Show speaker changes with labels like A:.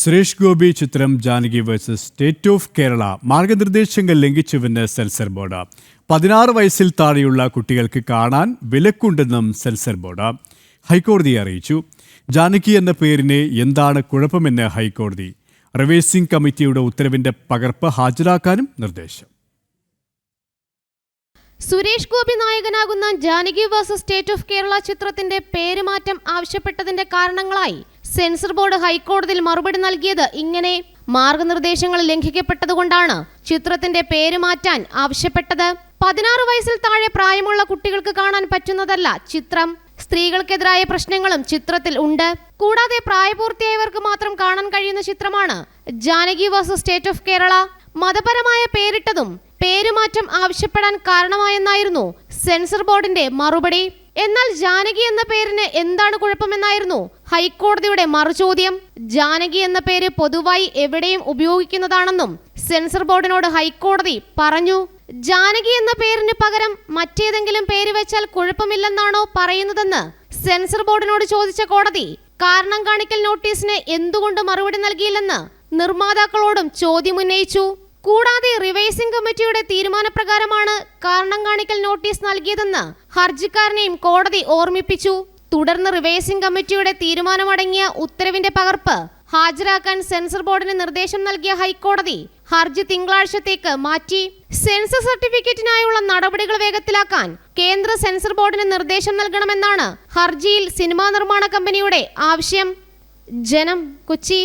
A: സുരേഷ് ഗോപി ചിത്രം Janaki versus state of Kerala മാർഗനിർദ്ദേശങ്ങൾ ലംഘിച്ചുവെന്ന് സെൻസർ ബോർഡ്. പതിനാറ് വയസ്സിൽ താഴെയുള്ള കുട്ടികൾക്ക് കാണാൻ വിലക്കുണ്ടെന്നും സെൻസർ ബോർഡ്. ഹൈക്കോടതി അറിയിച്ചു. ജാനകി എന്ന പേരിന് എന്താണ് കുഴപ്പമെന്ന് ഹൈക്കോടതി. റിവേഴ്സിംഗ് കമ്മിറ്റിയുടെ ഉത്തരവിന്റെ പകർപ്പ് ഹാജരാക്കാനും നിർദ്ദേശം.
B: സുരേഷ് ഗോപി നായകനാകുന്ന Janaki versus state of Kerala ചിത്രത്തിന്റെ പേരുമാറ്റം ആവശ്യപ്പെട്ടതിന്റെ കാരണങ്ങളായി സെൻസർ ബോർഡ് ഹൈക്കോടതിയിൽ മറുപടി നൽകിയത് ഇങ്ങനെ മാർഗനിർദ്ദേശങ്ങൾ ലംഘിക്കപ്പെട്ടതുകൊണ്ടാണ് ചിത്രത്തിന്റെ പേര് മാറ്റാൻ ആവശ്യപ്പെട്ടത്. പതിനാറ് വയസ്സിൽ താഴെ പ്രായമുള്ള കുട്ടികൾക്ക് കാണാൻ പറ്റുന്നതല്ല ചിത്രം. സ്ത്രീകൾക്കെതിരായ പ്രശ്നങ്ങളും ചിത്രത്തിൽ ഉണ്ട്. കൂടാതെ പ്രായപൂർത്തിയായവർക്ക് മാത്രം കാണാൻ കഴിയുന്ന ചിത്രമാണ് Janaki versus state of Kerala. മതപരമായ പേരിട്ടതും പേരുമാറ്റം ആവശ്യപ്പെടാൻ കാരണമായെന്നായിരുന്നു സെൻസർ ബോർഡിന്റെ മറുപടി. എന്നാൽ ജാനകി എന്ന പേരിന് എന്താണ് കുഴപ്പമെന്നായിരുന്നു? ഹൈക്കോടതിയുടെ മറുചോദ്യം ജാനകി എന്ന പേര് പൊതുവായി എവിടെയും ഉപയോഗിക്കുന്നതാണെന്നും സെൻസർ ബോർഡിനോട് ഹൈക്കോടതി പറഞ്ഞു. ജാനകി എന്ന പേരിന് പകരം മറ്റേതെങ്കിലും പേര് വെച്ചാൽ കുഴപ്പമില്ലെന്നാണോ പറയുന്നതെന്ന് സെൻസർ ബോർഡിനോട് ചോദിച്ച കോടതി. കാരണം കാണിക്കൽ നോട്ടീസിന് എന്തുകൊണ്ട് മറുപടി നൽകിയില്ലെന്ന് നിർമ്മാതാക്കളോടും ചോദ്യമുന്നയിച്ചു കൂടാതെ റിവൈസിംഗ് കമ്മിറ്റിയുടെ തീരുമാനപ്രകാരമാണ് കാരണം കാണിക്കൽ നോട്ടീസ് നൽകിയതെന്ന് ഹർജിക്കാരനെയും കോടതി ഓർമ്മിപ്പിച്ചു. തുടർന്ന് റിവൈസിംഗ് കമ്മിറ്റിയുടെ തീരുമാനമടങ്ങിയ ഉത്തരവിന്റെ പകർപ്പ് ഹാജരാക്കാൻ സെൻസർ ബോർഡിന് നിർദ്ദേശം നൽകിയ ഹൈക്കോടതി ഹർജി തിങ്കളാഴ്ചത്തേക്ക് മാറ്റി. സെൻസർ സർട്ടിഫിക്കറ്റിനായുള്ള നടപടികൾ വേഗത്തിലാക്കാൻ കേന്ദ്ര സെൻസർ ബോർഡിന് നിർദ്ദേശം നൽകണമെന്നാണ് ഹർജിയിൽ സിനിമാ നിർമ്മാണ കമ്പനിയുടെ ആവശ്യം. ജനം കൊച്ചി.